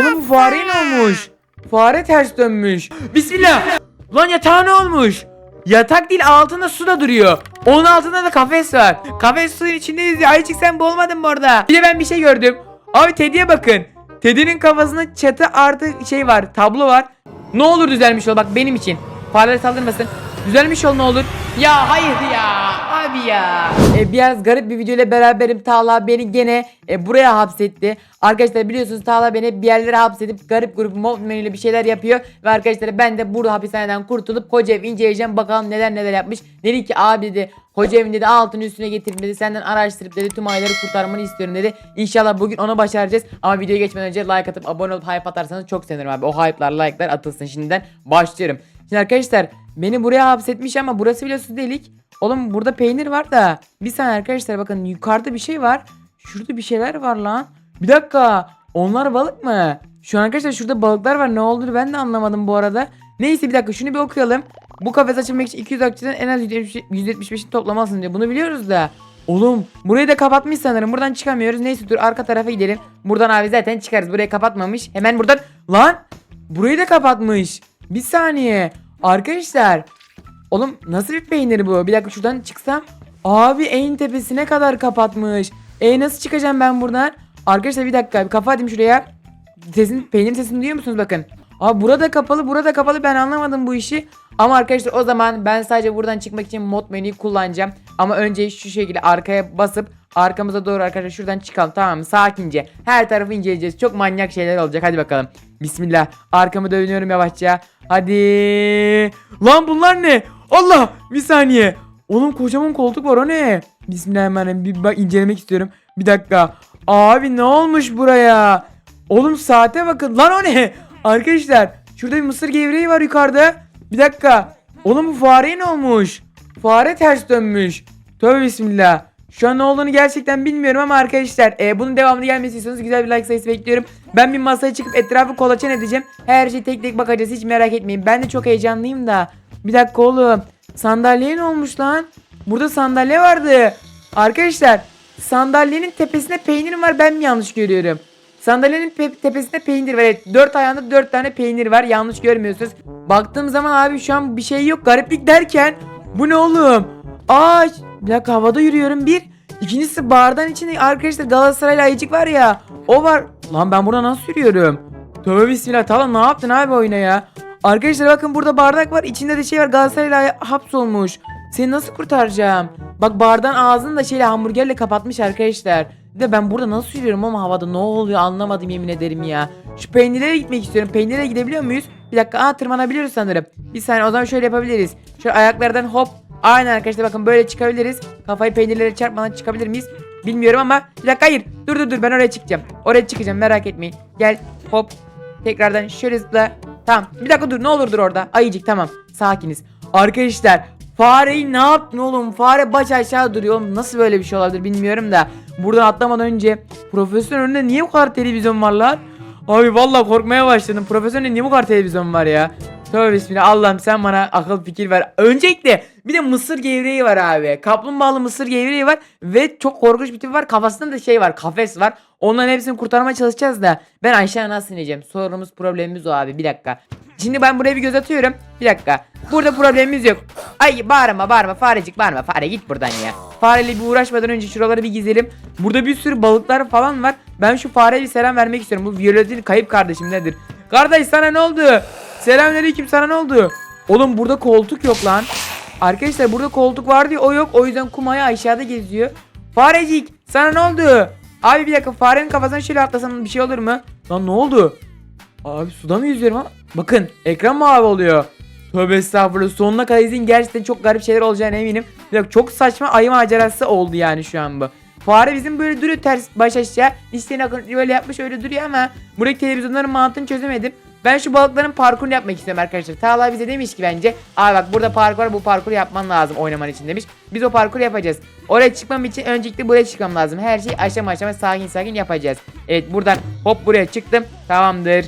Oğlum bu fare ne olmuş? Fare ters dönmüş. Bismillah. Lan yatağı ne olmuş? Yatak değil altında su da duruyor. Onun altında da kafes var. Kafes suyun içindeyiz ya. Ayıcık sen boğulmadın mı orada? Bir de ben bir şey gördüm. Abi Teddy'ye bakın. Teddy'nin kafasında çatı artı şey var. Tablo var. Ne olur düzelmiş ol bak benim için. Fareler saldırmasın. Düzelmiş ol ne olur. Ya hayır ya. Abi ya. E, biraz garip bir video ile beraberim. Tağla beni gene e, buraya hapsetti. Arkadaşlar biliyorsunuz Tağla beni bir yerlere hapsedip garip grup mob menüyle bir şeyler yapıyor. Ve arkadaşlar ben de burada hapishaneden kurtulup koca ev inceleyeceğim. Bakalım neler neler yapmış. Dedi ki abi dedi Koca evin dedi altın üstüne getirip dedi senden araştırıp dedi tüm aileleri kurtarmanı istiyorum dedi. İnşallah bugün onu başaracağız. Ama videoya geçmeden önce like atıp abone olup hype atarsanız çok sevinirim abi. O hype'lar like'lar atılsın şimdiden başlıyorum. Şimdi arkadaşlar beni buraya hapsetmiş ama burası biliyorsunuz delik. Oğlum burada peynir var da. Bir saniye arkadaşlar bakın yukarıda bir şey var. Şurada bir şeyler var lan. Bir dakika. Onlar balık mı? Şu an arkadaşlar şurada balıklar var. Ne olduğunu ben de anlamadım bu arada. Neyse bir dakika şunu bir okuyalım. Bu kafes açılmak için 200 akçeden en az 175'ini toplamalısın diyor. Bunu biliyoruz da. Oğlum burayı da kapatmış sanırım. Buradan çıkamıyoruz. Neyse dur arka tarafa gidelim. Buradan abi zaten çıkarız. Burayı kapatmamış. Hemen buradan. Lan burayı da kapatmış. Bir saniye. Arkadaşlar. Oğlum nasıl bir peynir bu? Bir dakika şuradan çıksam. Abi en tepesine kadar kapatmış. E nasıl çıkacağım ben buradan? Arkadaşlar bir dakika bir kafa atayım şuraya. Sesin, peynir sesini duyuyor musunuz bakın. Abi burada kapalı burada kapalı ben anlamadım bu işi. Ama arkadaşlar o zaman ben sadece buradan çıkmak için mod menüyü kullanacağım. Ama önce şu şekilde arkaya basıp arkamıza doğru arkadaşlar şuradan çıkalım tamam mı? Sakince her tarafı inceleyeceğiz. Çok manyak şeyler olacak hadi bakalım. Bismillah arkamı dönüyorum yavaşça. Hadi. Lan bunlar ne? Allah bir saniye. Oğlum kocaman koltuk var o ne? Bismillahirrahmanirrahim bir bak incelemek istiyorum. Bir dakika. Abi ne olmuş buraya? Oğlum saate bakın. Lan o ne? Arkadaşlar şurada bir mısır gevreği var yukarıda. Bir dakika. Oğlum bu fare ne olmuş? Fare ters dönmüş. Tövbe bismillah. Şu an ne olduğunu gerçekten bilmiyorum ama arkadaşlar e, bunun devamını gelmesi istiyorsanız güzel bir like sayısı bekliyorum. Ben bir masaya çıkıp etrafı kolaçan edeceğim. Her şey tek tek bakacağız hiç merak etmeyin. Ben de çok heyecanlıyım da. Bir dakika oğlum. Sandalyeye ne olmuş lan? Burada sandalye vardı. Arkadaşlar sandalyenin tepesinde peynir var ben mi yanlış görüyorum? Sandalyenin pe- tepesinde peynir var. Evet, dört ayağında dört tane peynir var. Yanlış görmüyorsunuz. Baktığım zaman abi şu an bir şey yok. Gariplik derken bu ne oğlum? Aa, bir dakika havada yürüyorum bir. İkincisi bardağın içinde arkadaşlar Galatasaraylı ayıcık var ya. O var. Lan ben burada nasıl yürüyorum? Tövbe bismillah. Tamam ne yaptın abi oyuna ya? Arkadaşlar bakın burada bardak var. İçinde de şey var. Galatasaraylı ay- hapsolmuş. Seni nasıl kurtaracağım? Bak bardağın ağzını da şeyle hamburgerle kapatmış arkadaşlar. De ben burada nasıl yürüyorum ama havada ne oluyor anlamadım yemin ederim ya. Şu peynirlere gitmek istiyorum. Peynirlere gidebiliyor muyuz? Bir dakika aa tırmanabiliyoruz sanırım. Bir saniye o zaman şöyle yapabiliriz. Şöyle ayaklardan hop. Aynen arkadaşlar bakın böyle çıkabiliriz. Kafayı peynirlere çarpmadan çıkabilir miyiz? Bilmiyorum ama bir dakika hayır. Dur dur dur ben oraya çıkacağım. Oraya çıkacağım merak etmeyin. Gel hop. Tekrardan şöyle zıpla. Tamam. Bir dakika dur ne olur dur orada. Ayıcık tamam. Sakiniz. Arkadaşlar fareyi ne yaptın oğlum? Fare baş aşağı duruyor oğlum. Nasıl böyle bir şey olabilir bilmiyorum da. Buradan atlamadan önce profesörün önünde niye bu kadar televizyon var lan? Abi vallahi korkmaya başladım. Profesörün niye bu kadar televizyon var ya? Tövbe bismillah Allah'ım sen bana akıl fikir ver. Öncelikle bir de mısır gevreği var abi. Kaplumbağalı mısır gevreği var ve çok korkunç bir tip var. Kafasında da şey var kafes var. Onların hepsini kurtarmaya çalışacağız da ben aşağı nasıl ineceğim? Sorunumuz problemimiz o abi bir dakika. Şimdi ben buraya bir göz atıyorum. Bir dakika. Burada problemimiz yok. Ay bağırma bağırma farecik bağırma fare git buradan ya. Fareyle bir uğraşmadan önce şuraları bir gezelim. Burada bir sürü balıklar falan var. Ben şu fareye bir selam vermek istiyorum. Bu Violet'in kayıp kardeşim nedir? Kardeş sana ne oldu? Selamünaleyküm sana ne oldu? Oğlum burada koltuk yok lan. Arkadaşlar burada koltuk vardı ya o yok. O yüzden kumaya aşağıda geziyor. Farecik sana ne oldu? Abi bir dakika farenin kafasına şöyle atlasam bir şey olur mu? Lan ne oldu? Abi suda mı yüzüyorum ha? Bakın ekran mavi oluyor. Tövbe estağfurullah sonuna kadar izleyin gerçekten çok garip şeyler olacağına eminim. Bir dakika, çok saçma ayı macerası oldu yani şu an bu. Fare bizim böyle duruyor ters baş aşağı. Akın böyle yapmış öyle duruyor ama buradaki televizyonların mantığını çözemedim. Ben şu balıkların parkurunu yapmak istiyorum arkadaşlar. Tağla bize demiş ki bence. Aa bak burada parkur var bu parkuru yapman lazım oynaman için demiş. Biz o parkuru yapacağız. Oraya çıkmam için öncelikle buraya çıkmam lazım. Her şeyi aşama aşama sakin sakin yapacağız. Evet buradan hop buraya çıktım. Tamamdır.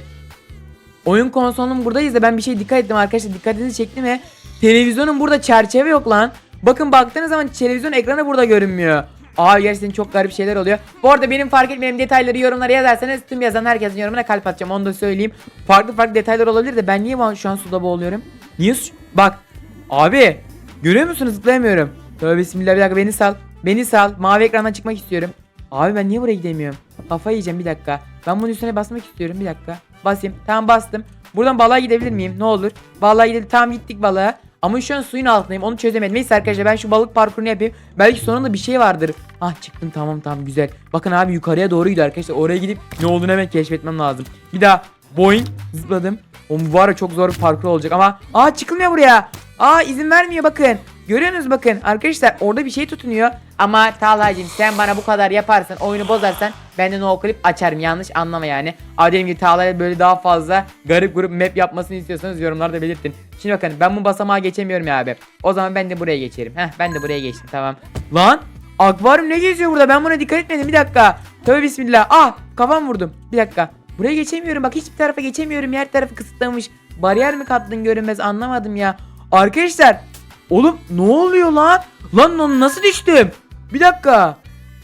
Oyun konsolunun buradayız da ben bir şey dikkat ettim arkadaşlar. Dikkatinizi çekti mi? Televizyonun burada çerçeve yok lan. Bakın baktığınız zaman televizyon ekranı burada görünmüyor. Aa gerçekten çok garip şeyler oluyor. Bu arada benim fark etmediğim detayları yorumlara yazarsanız tüm yazan herkesin yorumuna kalp atacağım. Onu da söyleyeyim. Farklı farklı detaylar olabilir de ben niye şu an suda boğuluyorum? Niye su- Bak. Abi. Görüyor musunuz zıplayamıyorum. Tövbe bismillah bir dakika beni sal. Beni sal. Mavi ekrandan çıkmak istiyorum. Abi ben niye buraya gidemiyorum? Kafayı yiyeceğim bir dakika. Ben bunun üstüne basmak istiyorum bir dakika. Basayım. Tamam bastım. Buradan balığa gidebilir miyim? Ne olur. Balığa gidelim. Tamam gittik balığa. Ama şu an suyun altındayım. Onu çözemedim. Neyse arkadaşlar ben şu balık parkurunu yapayım. Belki sonunda bir şey vardır. Ah çıktım tamam tamam güzel. Bakın abi yukarıya doğru gidiyor arkadaşlar. Oraya gidip ne olduğunu hemen keşfetmem lazım. Bir daha boing zıpladım. O var ya çok zor bir parkur olacak ama aa çıkılmıyor buraya. Aa izin vermiyor bakın. Görüyorsunuz bakın arkadaşlar orada bir şey tutunuyor. Ama Talha'cığım sen bana bu kadar yaparsan oyunu bozarsan ben de no clip açarım yanlış anlama yani. Dediğim gibi Talha'ya böyle daha fazla garip grup map yapmasını istiyorsanız yorumlarda belirtin. Şimdi bakın ben bu basamağa geçemiyorum ya abi. O zaman ben de buraya geçerim. Heh ben de buraya geçtim tamam. Lan akvaryum ne geziyor burada ben buna dikkat etmedim bir dakika. Tövbe bismillah. Ah kafam vurdum. Bir dakika. Buraya geçemiyorum bak hiçbir tarafa geçemiyorum. Her tarafı kısıtlamış. Bariyer mi kattın görünmez anlamadım ya. Arkadaşlar Oğlum ne oluyor lan? Lan lan nasıl düştüm? Bir dakika.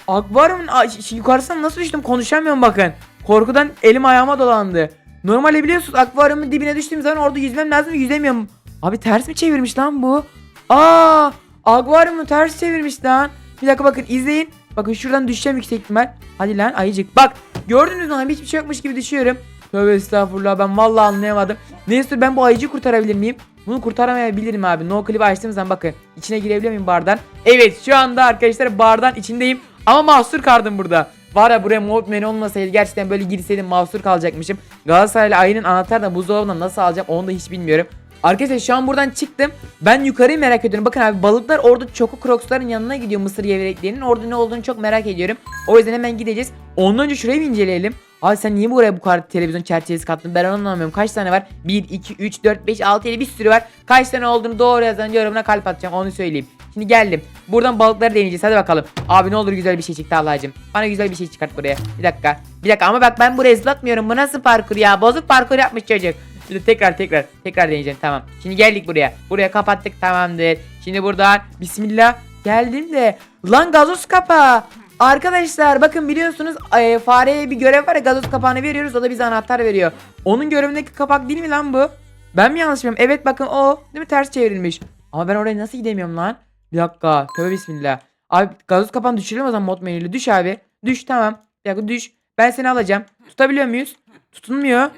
Akvaryumun a- ş- yukarısından nasıl düştüm konuşamıyorum bakın. Korkudan elim ayağıma dolandı. Normalde biliyorsunuz akvaryumun dibine düştüğüm zaman orada yüzmem lazım yüzemiyorum. Abi ters mi çevirmiş lan bu? Aa, akvaryumu ters çevirmiş lan. Bir dakika bakın izleyin. Bakın şuradan düşeceğim yüksek ihtimal. Hadi lan ayıcık. Bak gördünüz mü lan hiçbir şey yokmuş gibi düşüyorum. Tövbe estağfurullah ben vallahi anlayamadım. Neyse ben bu ayıcıyı kurtarabilir miyim? Bunu kurtaramayabilirim abi. No clip'i açtığım zaman bakın. içine girebiliyor muyum bardan? Evet şu anda arkadaşlar bardan içindeyim. Ama mahsur kaldım burada. Var ya buraya mod menü olmasaydı gerçekten böyle girseydim mahsur kalacakmışım. Galatasaraylı ayının anahtarını da buzdolabından nasıl alacağım onu da hiç bilmiyorum. Arkadaşlar şu an buradan çıktım. Ben yukarıyı merak ediyorum. Bakın abi balıklar orada Choco Crocs'ların yanına gidiyor mısır gevreklerinin. Orada ne olduğunu çok merak ediyorum. O yüzden hemen gideceğiz. Ondan önce şurayı bir inceleyelim. Abi sen niye buraya bu kadar televizyon çerçevesi kattın? Ben onu anlamıyorum. Kaç tane var? 1, 2, 3, 4, 5, 6, 7 bir sürü var. Kaç tane olduğunu doğru yazan yorumuna kalp atacağım. Onu söyleyeyim. Şimdi geldim. Buradan balıkları deneyeceğiz. Hadi bakalım. Abi ne olur güzel bir şey çıktı Allah'cığım. Bana güzel bir şey çıkart buraya. Bir dakika. Bir dakika ama bak ben buraya zıplatmıyorum. Bu nasıl parkur ya? Bozuk parkur yapmış çocuk. Şimdi tekrar tekrar tekrar deneyeceğim tamam. Şimdi geldik buraya. Buraya kapattık tamamdır. Şimdi buradan bismillah geldim de lan gazoz kapağı. Arkadaşlar bakın biliyorsunuz e, fareye bir görev var ya gazoz kapağını veriyoruz o da bize anahtar veriyor. Onun görevindeki kapak değil mi lan bu? Ben mi yanlış biliyorum? Evet bakın o değil mi ters çevrilmiş. Ama ben oraya nasıl gidemiyorum lan? Bir dakika tövbe bismillah. Abi gazoz kapağını düşürelim o zaman mod menüyle. Düş abi. Düş tamam. Bir dakika düş. Ben seni alacağım. Tutabiliyor muyuz? Tutunmuyor.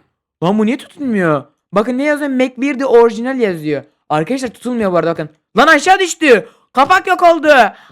Lan bu niye tutunmuyor? Bakın ne yazıyor? Mac 1 de orijinal yazıyor. Arkadaşlar tutulmuyor bu arada bakın. Lan aşağı düştü. Kapak yok oldu.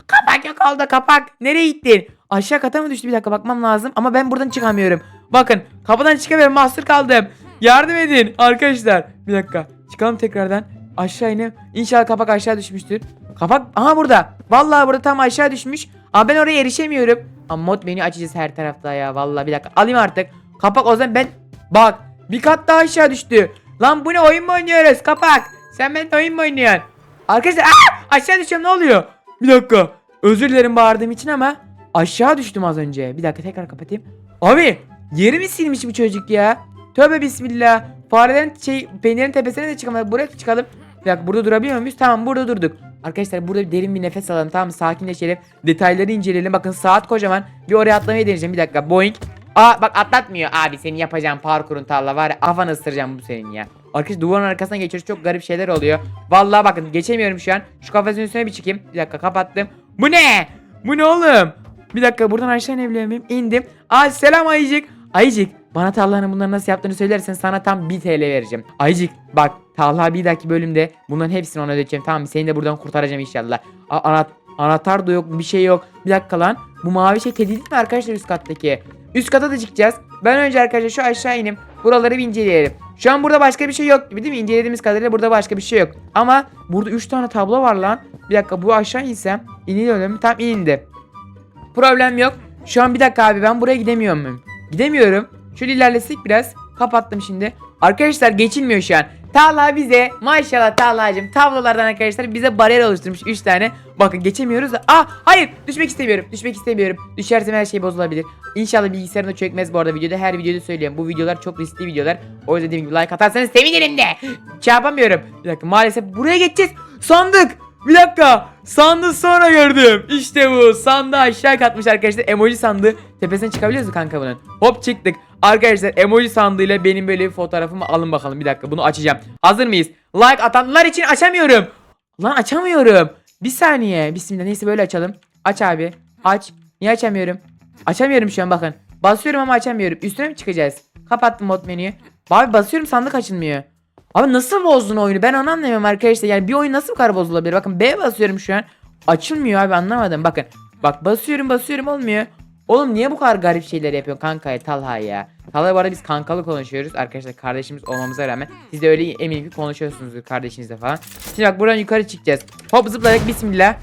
Kapak yok oldu kapak. Nereye gittin? Aşağı kata mı düştü? Bir dakika bakmam lazım. Ama ben buradan çıkamıyorum. Bakın kapıdan çıkamıyorum. Mahsur kaldım. Yardım edin arkadaşlar. Bir dakika. Çıkalım tekrardan. Aşağı inelim. İnşallah kapak aşağı düşmüştür. Kapak aha burada. Vallahi burada tam aşağı düşmüş. Ama ben oraya erişemiyorum. Ama mod menü açacağız her tarafta ya. Vallahi bir dakika. Alayım artık. Kapak o zaman ben bak bir kat daha aşağı düştü. Lan bu ne oyun mu oynuyoruz kapak? Sen benimle oyun mu oynuyorsun? Arkadaşlar aa! aşağı düşüyorum ne oluyor? Bir dakika. Özür dilerim bağırdığım için ama aşağı düştüm az önce. Bir dakika tekrar kapatayım. Abi yerimi silmiş bu çocuk ya. Tövbe bismillah. Farelerin şey peynirin tepesine de çıkamadık. Buraya çıkalım. Bir dakika burada durabiliyor muyuz? Tamam burada durduk. Arkadaşlar burada derin bir nefes alalım. Tamam sakinleşelim. Detayları inceleyelim. Bakın saat kocaman. Bir oraya atlamayı deneyeceğim. Bir dakika. Boing. Aa bak atlatmıyor abi senin yapacağın parkurun talla var afanı ısıracağım bu senin ya. Arkadaşlar duvarın arkasına geçiyoruz çok garip şeyler oluyor. Vallahi bakın geçemiyorum şu an. Şu kafesin üstüne bir çıkayım. Bir dakika kapattım. Bu ne? Bu ne oğlum? Bir dakika buradan aşağı inebiliyor muyum? İndim. Aa selam Ayıcık. Ayıcık bana Talha'nın bunları nasıl yaptığını söylersen sana tam 1 TL vereceğim. Ayıcık bak Talha bir dahaki bölümde bunların hepsini ona ödeyeceğim. Tamam? Seni de buradan kurtaracağım inşallah. A- ana- anahtar da yok bir şey yok. Bir dakika lan. Bu mavi şey tehdit mi arkadaşlar üst kattaki? Üst kata da çıkacağız. Ben önce arkadaşlar şu aşağı ineyim. Buraları bir inceleyelim. Şu an burada başka bir şey yok gibi değil mi? İncelediğimiz kadarıyla burada başka bir şey yok. Ama burada 3 tane tablo var lan. Bir dakika bu aşağı insem. İniyor mi? Tam indi. Problem yok. Şu an bir dakika abi ben buraya gidemiyor muyum? Gidemiyorum. Şöyle ilerlesek biraz. Kapattım şimdi. Arkadaşlar geçilmiyor şu an. Talha bize maşallah Talha'cığım tablolardan arkadaşlar bize bariyer oluşturmuş 3 tane. Bakın geçemiyoruz da. Ah hayır düşmek istemiyorum. Düşmek istemiyorum. Düşersem her şey bozulabilir. İnşallah bilgisayarımda çökmez bu arada videoda. Her videoda söylüyorum. Bu videolar çok riskli videolar. O yüzden dediğim gibi like atarsanız sevinirim de. Yapamıyorum. Bir dakika maalesef buraya geçeceğiz. Sandık. Bir dakika. Sandığı sonra gördüm. İşte bu. Sandığı aşağı katmış arkadaşlar. Emoji sandığı. Tepesine çıkabiliyoruz mu kanka bunun? Hop çıktık. Arkadaşlar emoji sandığıyla benim böyle bir fotoğrafımı alın bakalım. Bir dakika bunu açacağım. Hazır mıyız? Like atanlar için açamıyorum. Lan açamıyorum. Bir saniye. Bismillah. Neyse böyle açalım. Aç abi. Aç. Niye açamıyorum? Açamıyorum şu an bakın. Basıyorum ama açamıyorum. Üstüne mi çıkacağız? Kapattım mod menüyü. Abi basıyorum sandık açılmıyor. Abi nasıl bozdun oyunu? Ben anlamıyorum arkadaşlar. Yani bir oyun nasıl bu kadar bozulabilir? Bakın B basıyorum şu an. Açılmıyor abi anlamadım. Bakın. Bak basıyorum basıyorum olmuyor. Oğlum niye bu kadar garip şeyler yapıyorsun kanka Talha ya? Talha bu arada biz kankalı konuşuyoruz arkadaşlar kardeşimiz olmamıza rağmen. Siz de öyle eminim ki konuşuyorsunuzdur kardeşinizle falan. Şimdi bak buradan yukarı çıkacağız. Hop zıpladık bismillah.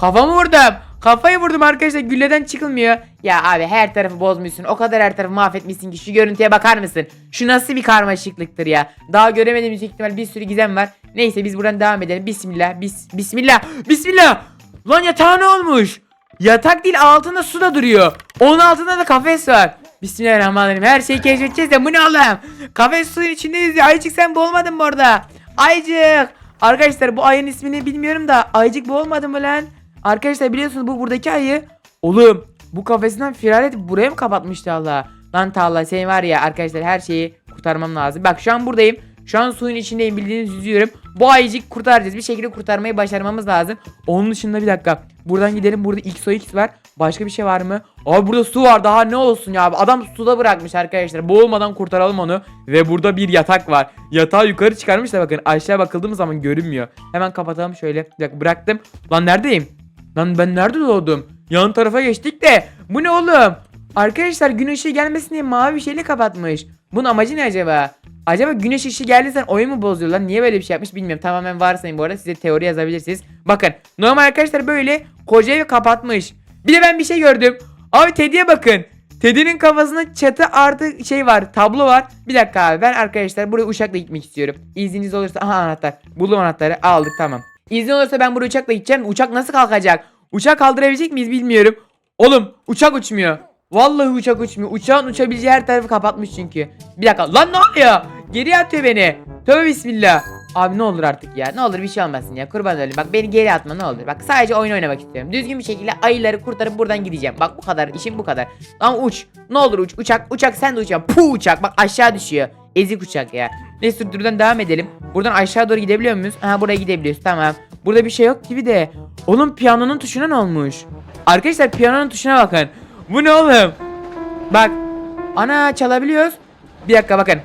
Kafamı vurdum. Kafayı vurdum arkadaşlar gülleden çıkılmıyor. Ya abi her tarafı bozmuşsun. O kadar her tarafı mahvetmişsin ki şu görüntüye bakar mısın? Şu nasıl bir karmaşıklıktır ya. Daha göremediğimiz ihtimal bir sürü gizem var. Neyse biz buradan devam edelim. Bismillah. Bis bismillah. Bismillah. Lan yatağı ne olmuş? Yatak değil altında su da duruyor. Onun altında da kafes var. Bismillahirrahmanirrahim. Her şeyi keşfedeceğiz de bu ne oğlum? Kafes suyun içindeyiz ya. Ayıcık sen boğulmadın mı orada? Ayıcık. Arkadaşlar bu ayın ismini bilmiyorum da Ayıcık boğulmadı mı lan? Arkadaşlar biliyorsunuz bu buradaki ayı. Oğlum bu kafesinden firar edip buraya mı kapatmıştı Allah? Lan Talha senin var ya arkadaşlar her şeyi kurtarmam lazım. Bak şu an buradayım. Şu an suyun içindeyim bildiğiniz yüzüyorum. Bu ayıcık kurtaracağız. Bir şekilde kurtarmayı başarmamız lazım. Onun dışında bir dakika. Buradan gidelim. Burada XOX var. Başka bir şey var mı? Abi burada su var. Daha ne olsun ya? Adam suda bırakmış arkadaşlar. Boğulmadan kurtaralım onu. Ve burada bir yatak var. Yatağı yukarı çıkarmış da bakın. Aşağı bakıldığımız zaman görünmüyor. Hemen kapatalım şöyle. Bir dakika bıraktım. Lan neredeyim? Lan ben nerede doğdum? Yan tarafa geçtik de. Bu ne oğlum? Arkadaşlar gün ışığı gelmesin diye mavi bir şeyle kapatmış. Bunun amacı ne acaba? Acaba güneş ışığı geldiysen oyun mu bozuyorlar? Niye böyle bir şey yapmış bilmiyorum. Tamamen varsayın bu arada size teori yazabilirsiniz. Bakın normal arkadaşlar böyle koca evi kapatmış. Bir de ben bir şey gördüm. Abi Teddy'ye bakın. Teddy'nin kafasında çatı artı şey var tablo var. Bir dakika abi ben arkadaşlar buraya uçakla gitmek istiyorum. İzniniz olursa aha anahtar. Buldum anahtarı aldık tamam. İzin olursa ben buraya uçakla gideceğim. Uçak nasıl kalkacak? Uçak kaldırabilecek miyiz bilmiyorum. Oğlum uçak uçmuyor. Vallahi uçak uçmuyor. Uçağın uçabileceği her tarafı kapatmış çünkü. Bir dakika lan ne oluyor? Geri atıyor beni. Tövbe bismillah. Abi ne olur artık ya. Ne olur bir şey olmasın ya. Kurban olayım. Bak beni geri atma ne olur. Bak sadece oyun oynamak istiyorum. Düzgün bir şekilde ayıları kurtarıp buradan gideceğim. Bak bu kadar. işim bu kadar. Lan uç. Ne olur uç. Uçak. Uçak sen de uç ya. Puh uçak. Bak aşağı düşüyor. Ezik uçak ya. Neyse buradan devam edelim. Buradan aşağı doğru gidebiliyor muyuz? Aha buraya gidebiliyoruz. Tamam. Burada bir şey yok gibi de. Oğlum piyanonun tuşuna ne olmuş? Arkadaşlar piyanonun tuşuna bakın. Bu ne oğlum? Bak. Ana çalabiliyoruz. Bir dakika bakın.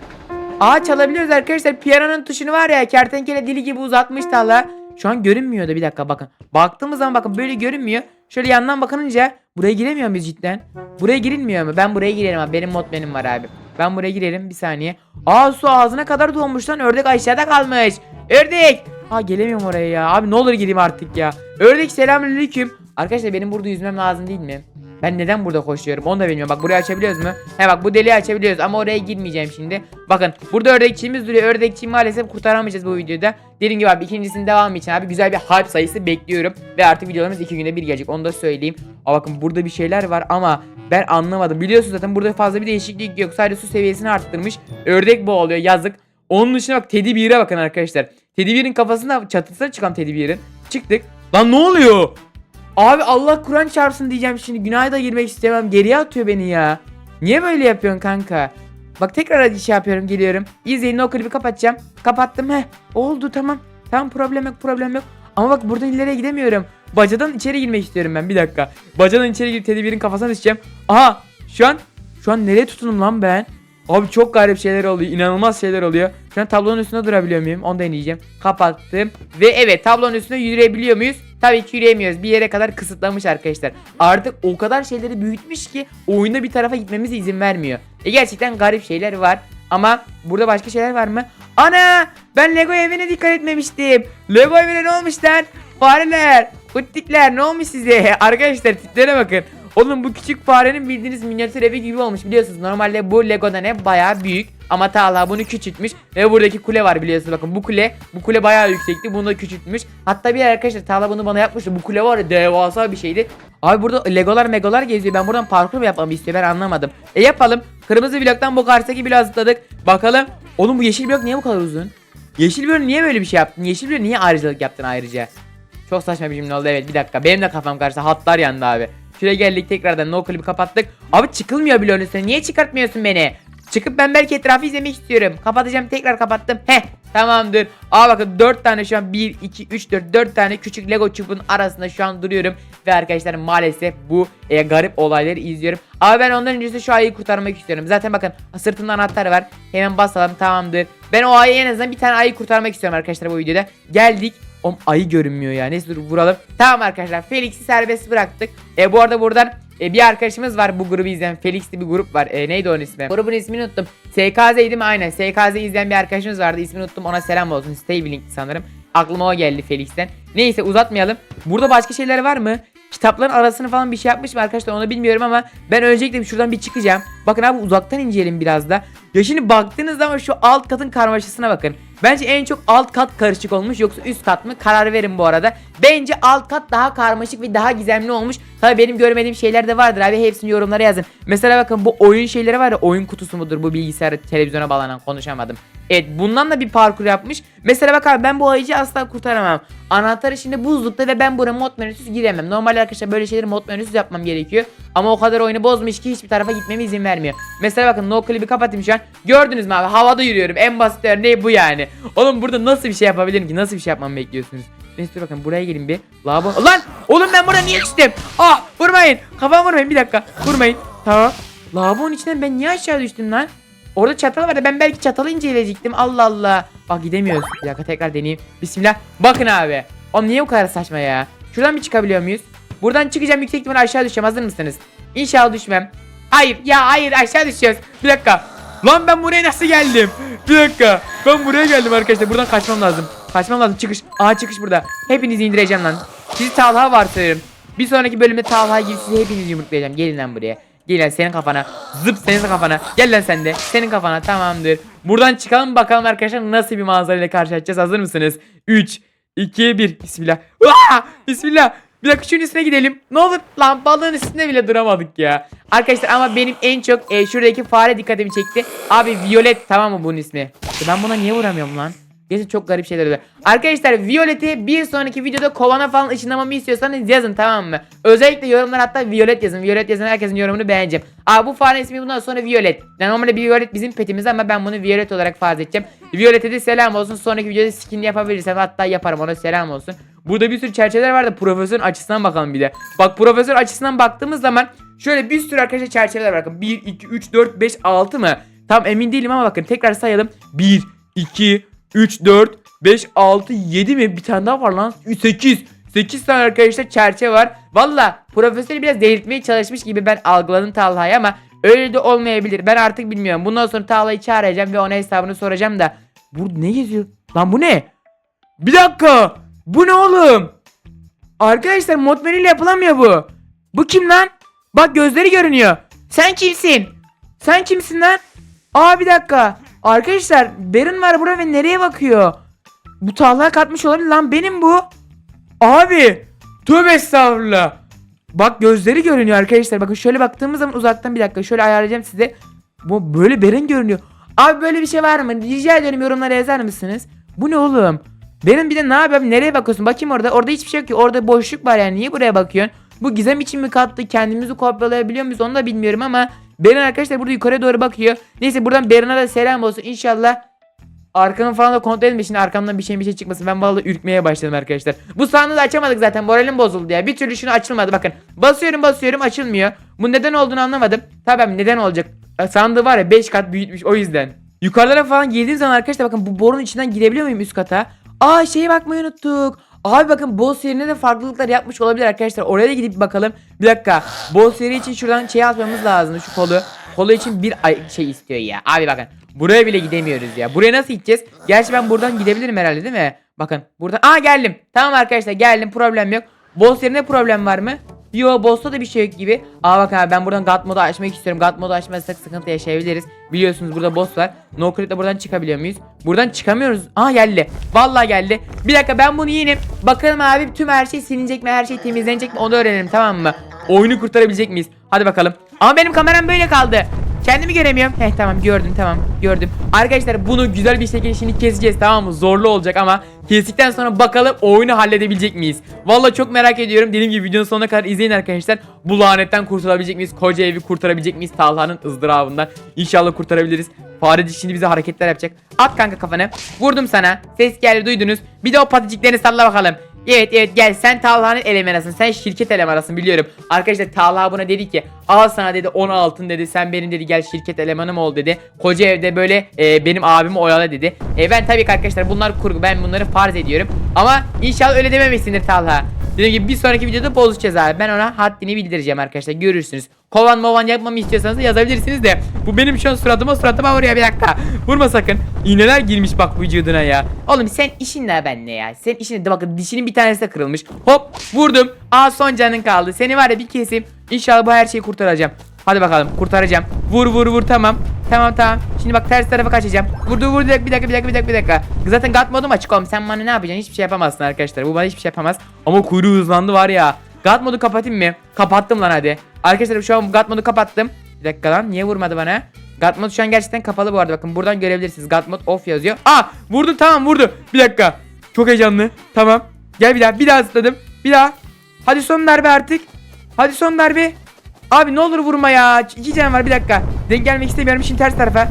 Aa çalabiliyoruz arkadaşlar. Piyanonun tuşunu var ya kertenkele dili gibi uzatmış Talha. Şu an görünmüyor da bir dakika bakın. Baktığımız zaman bakın böyle görünmüyor. Şöyle yandan bakınca buraya giremiyor muyuz cidden? Buraya girilmiyor mu? Ben buraya girerim abi. Benim mod benim var abi. Ben buraya girelim bir saniye. Aa su ağzına kadar dolmuş lan. Ördek aşağıda kalmış. Ördek. Aa gelemiyorum oraya ya. Abi ne olur gireyim artık ya. Ördek selamünaleyküm. Arkadaşlar benim burada yüzmem lazım değil mi? Ben neden burada koşuyorum onu da bilmiyorum. Bak burayı açabiliyoruz mu? He bak bu deliği açabiliyoruz ama oraya girmeyeceğim şimdi. Bakın burada ördekçiğimiz duruyor. Ördekçiği maalesef kurtaramayacağız bu videoda. Dediğim gibi abi ikincisinin devamı için abi güzel bir hype sayısı bekliyorum. Ve artık videolarımız iki günde bir gelecek onu da söyleyeyim. Aa bakın burada bir şeyler var ama ben anlamadım. Biliyorsunuz zaten burada fazla bir değişiklik yok. Sadece su seviyesini arttırmış. Ördek boğuluyor yazık. Onun dışında bak Teddy Bear'e bakın arkadaşlar. Teddy Bear'in kafasında çatısına çıkan Teddy Bear'in. Çıktık. Lan ne oluyor? Abi Allah Kur'an çarpsın diyeceğim şimdi. Günaha da girmek istemem. Geriye atıyor beni ya. Niye böyle yapıyorsun kanka? Bak tekrar hadi şey yapıyorum geliyorum. İzleyin o klibi kapatacağım. Kapattım he. Oldu tamam. Tamam problem yok problem yok. Ama bak buradan ileriye gidemiyorum. Bacadan içeri girmek istiyorum ben bir dakika. Bacadan içeri girip Teddy Bear'in kafasına düşeceğim. Aha şu an şu an nereye tutunum lan ben? Abi çok garip şeyler oluyor. inanılmaz şeyler oluyor. Şu an tablonun üstünde durabiliyor muyum? Onu deneyeceğim. Kapattım. Ve evet tablonun üstünde yürüyebiliyor muyuz? Tabii ki yürüyemiyoruz. Bir yere kadar kısıtlamış arkadaşlar. Artık o kadar şeyleri büyütmüş ki oyunda bir tarafa gitmemize izin vermiyor. E gerçekten garip şeyler var. Ama burada başka şeyler var mı? Ana! Ben Lego evine dikkat etmemiştim. Lego evine ne olmuş lan? Fareler, kuttikler ne olmuş size? Arkadaşlar tiplere bakın. Oğlum bu küçük farenin bildiğiniz minyatür evi gibi olmuş biliyorsunuz. Normalde bu Lego'dan ev bayağı büyük. Ama Talha bunu küçültmüş ve buradaki kule var biliyorsunuz. Bakın bu kule bu kule bayağı yüksekti. Bunu da küçültmüş. Hatta bir arkadaşlar Talha bunu bana yapmıştı. Bu kule var ya devasa bir şeydi. Abi burada legolar megolar geziyor. Ben buradan parkur mu yapmamı istiyor? Ben anlamadım. E yapalım. Kırmızı bloktan bu karşıdaki bloğa zıpladık. Bakalım. Oğlum bu yeşil blok niye bu kadar uzun? Yeşil blok niye böyle bir şey yaptın? Yeşil blok niye ayrıcalık yaptın ayrıca? Çok saçma bir cümle oldu. Evet bir dakika. Benim de kafam karıştı. Hatlar yandı abi. Şuraya geldik tekrardan no clip'i kapattık. Abi çıkılmıyor bloğun üstüne. Niye çıkartmıyorsun beni? Çıkıp ben belki etrafı izlemek istiyorum. Kapatacağım tekrar kapattım. Heh tamamdır. Aa bakın 4 tane şu an 1, 2, 3, 4 4 tane küçük Lego çubuğun arasında şu an duruyorum. Ve arkadaşlar maalesef bu e, garip olayları izliyorum. Ama ben ondan öncesi şu ayıyı kurtarmak istiyorum. Zaten bakın sırtında anahtar var. Hemen basalım tamamdır. Ben o ayı en azından bir tane ayı kurtarmak istiyorum arkadaşlar bu videoda. Geldik. Oğlum ayı görünmüyor ya. Neyse dur vuralım. Tamam arkadaşlar Felix'i serbest bıraktık. E, bu arada buradan e, bir arkadaşımız var bu grubu izleyen. Felix'li bir grup var. E, neydi onun ismi? Grubun ismini unuttum. SKZ'ydi mi? Aynen. SKZ izleyen bir arkadaşımız vardı. İsmini unuttum. Ona selam olsun. Stay Blink'ti sanırım. Aklıma o geldi Felix'ten. Neyse uzatmayalım. Burada başka şeyler var mı? Kitapların arasını falan bir şey yapmış mı arkadaşlar onu bilmiyorum ama ben öncelikle şuradan bir çıkacağım. Bakın abi uzaktan inceleyelim biraz da. Ya şimdi baktığınız zaman şu alt katın karmaşasına bakın. Bence en çok alt kat karışık olmuş yoksa üst kat mı? Karar verin bu arada. Bence alt kat daha karmaşık ve daha gizemli olmuş. Tabii benim görmediğim şeyler de vardır abi. Hepsini yorumlara yazın. Mesela bakın bu oyun şeyleri var ya oyun kutusu mudur bu bilgisayara televizyona bağlanan konuşamadım. Evet bundan da bir parkur yapmış. Mesela bak abi ben bu ayıcı asla kurtaramam. Anahtar içinde buzlukta ve ben buraya mod menüsüz giremem. Normalde arkadaşlar böyle şeyleri mod menüsüz yapmam gerekiyor. Ama o kadar oyunu bozmuş ki hiçbir tarafa gitmeme izin vermiyor. Mesela bakın no clip'i kapatayım şu an. Gördünüz mü abi havada yürüyorum. En basit örneği bu yani. Oğlum burada nasıl bir şey yapabilirim ki? Nasıl bir şey yapmamı bekliyorsunuz? Neyse bakın buraya gelin bir. Lavabo. Lan oğlum ben burada niye düştüm? Ah vurmayın. Kafam vurmayın bir dakika. Vurmayın. Tamam. Lavabonun içinden ben niye aşağı düştüm lan? Orada çatal vardı. Ben belki çatalı inceleyecektim. Allah Allah. Bak gidemiyoruz. Bir dakika tekrar deneyeyim. Bismillah. Bakın abi. O niye bu kadar saçma ya? Şuradan bir çıkabiliyor muyuz? Buradan çıkacağım yüksek ihtimalle aşağı düşeceğim. Hazır mısınız? İnşallah düşmem. Hayır ya hayır aşağı düşüyoruz. Bir dakika. Lan ben buraya nasıl geldim? Bir dakika. Ben buraya geldim arkadaşlar. Buradan kaçmam lazım. Kaçmam lazım. Çıkış. Aa çıkış burada. Hepinizi indireceğim lan. Sizi Talha varsayıyorum. Bir sonraki bölümde Talha gibi sizi hepinizi yumruklayacağım. Gelin lan buraya. Gel lan senin kafana. Zıp senin kafana. Gel lan sen de. Senin kafana tamamdır. Buradan çıkalım bakalım arkadaşlar nasıl bir manzara ile karşılaşacağız. Hazır mısınız? 3, 2, 1. Bismillah. Aa! Bismillah. Dakika şunun üstüne gidelim. Ne olur lan balığın üstünde bile duramadık ya. Arkadaşlar ama benim en çok e, şuradaki fare dikkatimi çekti. Abi Violet tamam mı bunun ismi? Ya ben buna niye vuramıyorum lan? Gerçekten çok garip şeyler oluyor. Arkadaşlar Violet'i bir sonraki videoda kovana falan ışınlamamı istiyorsanız yazın tamam mı? Özellikle yorumlar hatta Violet yazın. Violet yazan herkesin yorumunu beğeneceğim. Aa bu fare ismi bundan sonra Violet. Yani normalde Violet bizim petimiz ama ben bunu Violet olarak farz edeceğim. Violet'e de selam olsun. Sonraki videoda skin yapabilirsem hatta yaparım ona selam olsun. Burada bir sürü çerçeveler var da profesörün açısından bakalım bir de. Bak profesör açısından baktığımız zaman şöyle bir sürü arkadaşlar çerçeveler var. Bakın 1, 2, 3, 4, 5, 6 mı? Tam emin değilim ama bakın tekrar sayalım. 1, 2, 3, 4, 5, 6, 7 mi? Bir tane daha var lan. 8. 8 tane arkadaşlar çerçeve var. Valla profesörü biraz delirtmeye çalışmış gibi ben algıladım Talha'yı ama öyle de olmayabilir. Ben artık bilmiyorum. Bundan sonra Talha'yı çağıracağım ve ona hesabını soracağım da. Bu ne yazıyor? Lan bu ne? Bir dakika. Bu ne oğlum? Arkadaşlar mod menüyle yapılamıyor bu. Bu kim lan? Bak gözleri görünüyor. Sen kimsin? Sen kimsin lan? Aa bir dakika. Arkadaşlar Berin var burada ve nereye bakıyor? Bu Talha katmış olabilir lan benim bu. Abi. Tövbe estağfurullah. Bak gözleri görünüyor arkadaşlar. Bakın şöyle baktığımız zaman uzaktan bir dakika şöyle ayarlayacağım size. Bu böyle Berin görünüyor. Abi böyle bir şey var mı? Rica ediyorum yorumlara yazar mısınız? Bu ne oğlum? Benim bir de ne yapayım? Nereye bakıyorsun? Bakayım orada. Orada hiçbir şey yok ki. Orada boşluk var yani. Niye buraya bakıyorsun? Bu gizem için mi kattı? Kendimizi kopyalayabiliyor muyuz? Onu da bilmiyorum ama Berin arkadaşlar burada yukarı doğru bakıyor. Neyse buradan Berin'e de selam olsun. İnşallah arkamı falan da kontrol etme. Şimdi arkamdan bir şey bir şey çıkmasın. Ben vallahi ürkmeye başladım arkadaşlar. Bu sandığı da açamadık zaten. Moralim bozuldu ya. Bir türlü şunu açılmadı bakın. Basıyorum basıyorum açılmıyor. Bu neden olduğunu anlamadım. Tabii neden olacak? Sandığı var ya 5 kat büyütmüş o yüzden. Yukarılara falan girdiğim zaman arkadaşlar bakın bu borunun içinden girebiliyor muyum üst kata? Aa şeye bakmayı unuttuk. Abi bakın boss yerine de farklılıklar yapmış olabilir arkadaşlar. Oraya da gidip bakalım. Bir dakika. Boss yeri için şuradan şey atmamız lazım. Şu kolu. Kolu için bir şey istiyor ya. Abi bakın. Buraya bile gidemiyoruz ya. Buraya nasıl gideceğiz? Gerçi ben buradan gidebilirim herhalde değil mi? Bakın. Buradan. Aa geldim. Tamam arkadaşlar geldim. Problem yok. Boss yerine problem var mı? Yo boss'ta da bir şey yok gibi. Aa bakın abi ben buradan God modu açmak istiyorum. God modu açmazsak sıkıntı yaşayabiliriz. Biliyorsunuz burada boss var. No clip'le buradan çıkabiliyor muyuz? Buradan çıkamıyoruz. Aa geldi. Vallahi geldi. Bir dakika ben bunu yenip bakalım abi tüm her şey silinecek mi? Her şey temizlenecek mi? Onu öğrenelim tamam mı? Oyunu kurtarabilecek miyiz? Hadi bakalım. Ama benim kameram böyle kaldı. Kendimi göremiyorum. Heh tamam gördüm tamam gördüm. Arkadaşlar bunu güzel bir şekilde şimdi keseceğiz tamam mı? Zorlu olacak ama kestikten sonra bakalım oyunu halledebilecek miyiz? Vallahi çok merak ediyorum. Dediğim gibi videonun sonuna kadar izleyin arkadaşlar. Bu lanetten kurtulabilecek miyiz? Koca evi kurtarabilecek miyiz? Talha'nın ızdırabından. İnşallah kurtarabiliriz. Fareci şimdi bize hareketler yapacak. At kanka kafanı. Vurdum sana. Ses geldi duydunuz. Bir de o paticiklerini salla bakalım. Evet evet gel. Sen Talha'nın elemanısın. Sen şirket elemanısın biliyorum. Arkadaşlar Talha buna dedi ki al sana dedi 10 altın dedi sen benim dedi gel şirket elemanım ol dedi. Koca evde böyle e, benim abimi oyala dedi. E, Ben tabii ki arkadaşlar bunlar kurgu. Ben bunları farz ediyorum. Ama inşallah öyle dememişsindir Talha. Dediğim gibi bir sonraki videoda bozuşacağız abi. Ben ona haddini bildireceğim arkadaşlar. Görürsünüz Kovan movan yapmamı istiyorsanız yazabilirsiniz de. Bu benim şu an suratıma suratıma vuruyor. Bir dakika. Vurma sakın. İğneler girmiş bak vücuduna ya. Oğlum sen işin ne benle ya? Sen işin de bakın dişinin bir tanesi de kırılmış. Hop vurdum. Aa son canın kaldı. Seni var ya bir keseyim. İnşallah bu her şeyi kurtaracağım. Hadi bakalım kurtaracağım. Vur vur vur. Tamam. Tamam tamam. Şimdi bak ters tarafa kaçacağım. Vurdu vurdu. Bir dakika bir dakika bir dakika bir dakika. Zaten God modum açık oğlum. Sen bana ne yapacaksın? Hiçbir şey yapamazsın arkadaşlar. Bu bana hiçbir şey yapamaz. Ama kuyruğu hızlandı var ya God modu kapatayım mı? Kapattım lan hadi. Arkadaşlar şu an God modu kapattım. Bir dakika lan niye vurmadı bana? God mod şu an gerçekten kapalı bu arada. Bakın buradan görebilirsiniz. God mod off yazıyor. Aa vurdu tamam vurdu. Bir dakika. Çok heyecanlı. Tamam. Gel bir daha bir daha zıpladım. Bir daha. Hadi son darbe artık. Hadi son darbe Abi ne olur vurma ya. İki can var bir dakika. Denk gelmek istemiyorum. Şimdi ters tarafa.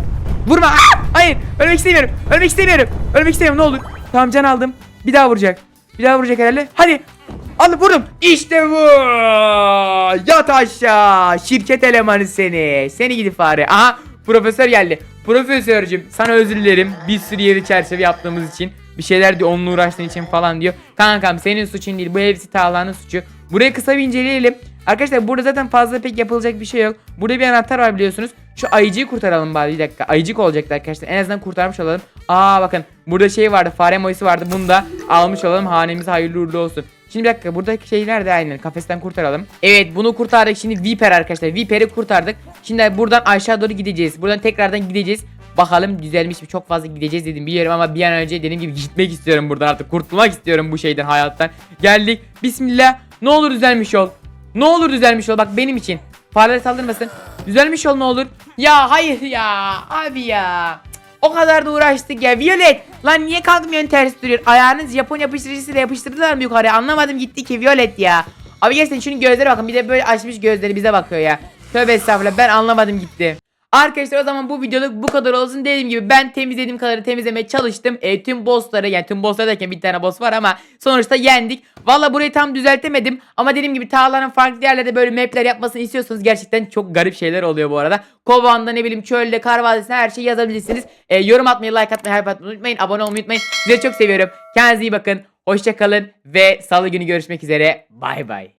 Vurma. Aa! Hayır. Ölmek istemiyorum. Ölmek istemiyorum. Ölmek istemiyorum. Ne olur Tamam can aldım. Bir daha vuracak. Bir daha vuracak herhalde. Hadi Aldım vurdum İşte bu Yat aşağı Şirket elemanı seni Seni gidi fare Aha profesör geldi Profesörcüm sana özür dilerim Bir sürü yeri çerçeve yaptığımız için bir şeyler diyor onunla uğraştığın için falan diyor. Kankam senin suçun değil bu hepsi Talha'nın suçu. Burayı kısa bir inceleyelim. Arkadaşlar burada zaten fazla pek yapılacak bir şey yok. Burada bir anahtar var biliyorsunuz. Şu ayıcıyı kurtaralım bari bir dakika. Ayıcık olacaktı arkadaşlar. En azından kurtarmış olalım. Aa bakın burada şey vardı. Fare moyası vardı. Bunu da almış olalım. Hanemize hayırlı uğurlu olsun. Şimdi bir dakika buradaki şeyler de aynen kafesten kurtaralım. Evet bunu kurtardık. Şimdi Viper arkadaşlar. Viper'i kurtardık. Şimdi buradan aşağı doğru gideceğiz. Buradan tekrardan gideceğiz. Bakalım düzelmiş mi? Çok fazla gideceğiz dedim biliyorum ama bir an önce dediğim gibi gitmek istiyorum buradan artık. Kurtulmak istiyorum bu şeyden hayattan. Geldik. Bismillah. Ne olur düzelmiş ol. Ne olur düzelmiş ol bak benim için. Fareler saldırmasın. Düzelmiş ol ne olur. Ya hayır ya. Abi ya. O kadar da uğraştık ya. Violet. Lan niye kalkmıyorsun ters duruyor? Ayağınız Japon yapıştırıcısıyla yapıştırdılar mı yukarıya? Anlamadım gitti ki Violet ya. Abi gerçekten şunun gözlere bakın. Bir de böyle açmış gözleri bize bakıyor ya. Tövbe estağfurullah ben anlamadım gitti. Arkadaşlar o zaman bu videoluk bu kadar olsun. Dediğim gibi ben temizlediğim kadarı temizlemeye çalıştım. E, tüm bossları yani tüm bosslar derken bir tane boss var ama sonuçta yendik. Valla burayı tam düzeltemedim. Ama dediğim gibi Tağla'nın farklı yerlerde böyle mapler yapmasını istiyorsanız gerçekten çok garip şeyler oluyor bu arada. Kovanda ne bileyim çölde kar vadisinde her şeyi yazabilirsiniz. E, yorum atmayı like atmayı hype atmayı unutmayın. Abone olmayı unutmayın. Sizi çok seviyorum. Kendinize iyi bakın. Hoşçakalın ve salı günü görüşmek üzere. Bay bay.